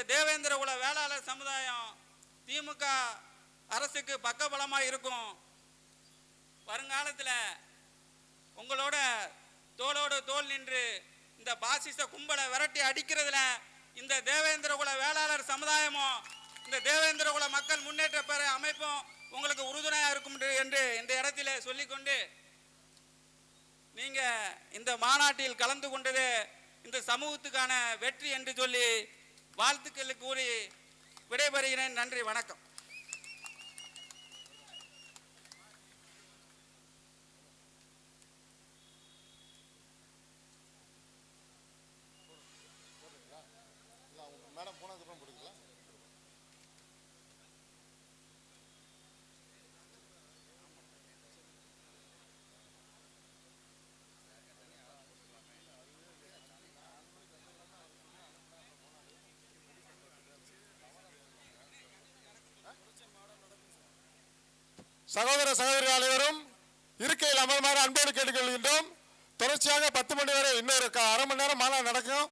இந்த தேவேந்திர குல வேளாளர் சமுதாயம் திமுக அரசுக்கு பக்கபலமாக இருக்கும். வருங்காலத்தில் உங்களோட தோளோடு தோல் நின்று இந்த பாசிச கும்பலை விரட்டி அடிக்கிறதுல இந்த தேவேந்திர குல வேளாளர் சமுதாயமும் இந்த தேவேந்திர குல மக்கள் முன்னேற்ற பெற அமைப்பும் உங்களுக்கு உறுதுணையாக இருக்கும் என்று- இந்த இடத்திலே சொல்லிக்கொண்டு நீங்க இந்த மாநாட்டில் கலந்து கொண்டது இந்த சமூகத்துக்கான வெற்றி என்று சொல்லி வாழ்த்துக்களுக்கு கூறி விடைபெறுகிறேன். நன்றி வணக்கம். சகோதர சகோதரிகள் அனைவரும் இருக்கையில் அமருமாறு அன்போடு கேட்டுக்கொள்கின்றோம். தொடர்ச்சியாக பத்து மணி வரை இன்னொரு அரை மணி நேரம் மாநாடு நடக்கும்.